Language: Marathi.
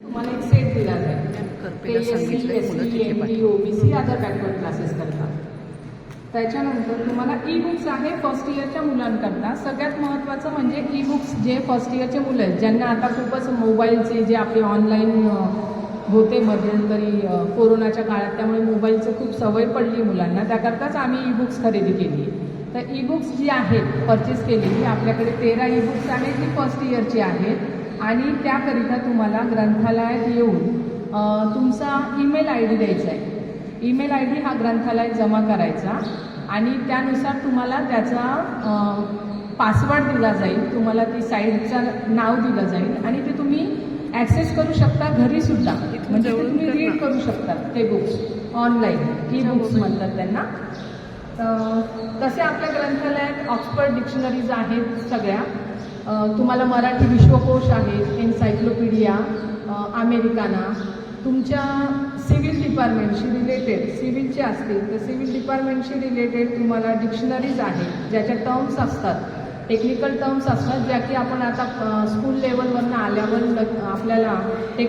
तुम्हाला एक सेट दिला जाईल. ओबीसी अदर बॅकवर्ड क्लासेस करतात. त्याच्यानंतर तुम्हाला ई बुक्स आहे फर्स्ट इयरच्या मुलांकरता. सगळ्यात महत्त्वाचं म्हणजे ई बुक्स जे फर्स्ट इयरचे मुलं आहेत ज्यांना आता खूपच मोबाईलचे जे आपले ऑनलाईन होते मध्यंतरी कोरोनाच्या काळात त्यामुळे मोबाईलचं खूप सवय पडली मुलांना. त्याकरताच आम्ही ई बुक्स खरेदी केली. तर ई बुक्स जी आहेत परचेस केलेली आपल्याकडे तेरा ई बुक्स आहेत ती फर्स्ट इयरची आहेत. आणि त्याकरिता तुम्हाला ग्रंथालयात येऊन तुमचा ईमेल आय डी द्यायचा आहे. ईमेल आय डी हा ग्रंथालयात जमा करायचा आणि त्यानुसार तुम्हाला त्याचा पासवर्ड दिला जाईल. तुम्हाला ती साईटचं नाव दिलं जाईल आणि ते तुम्ही ॲक्सेस करू शकता घरीसुद्धा म्हणजे तुम्ही रीड. करू शकता ते बुक्स ऑनलाईन ई बुक्स म्हणतात त्यांना. तर तसे आपल्या ग्रंथालयात ऑक्सफर्ड डिक्शनरीज आहेत सगळ्या. तुम्हाला मराठी विश्वकोश आहेत एन्सायक्लोपीडिया अमेरिकाना तुमच्या सिव्हिल डिपार्टमेंटशी रिलेटेड सिव्हिलचे असतील तर सिव्हिल डिपार्टमेंटशी रिलेटेड तुम्हाला डिक्शनरीज आहेत ज्याच्या टर्म्स असतात. टेक्निकल टर्म्स असतात ज्या की आपण आता स्कूल लेवलवरनं आल्यावर ल- आपल्याला टेक्निक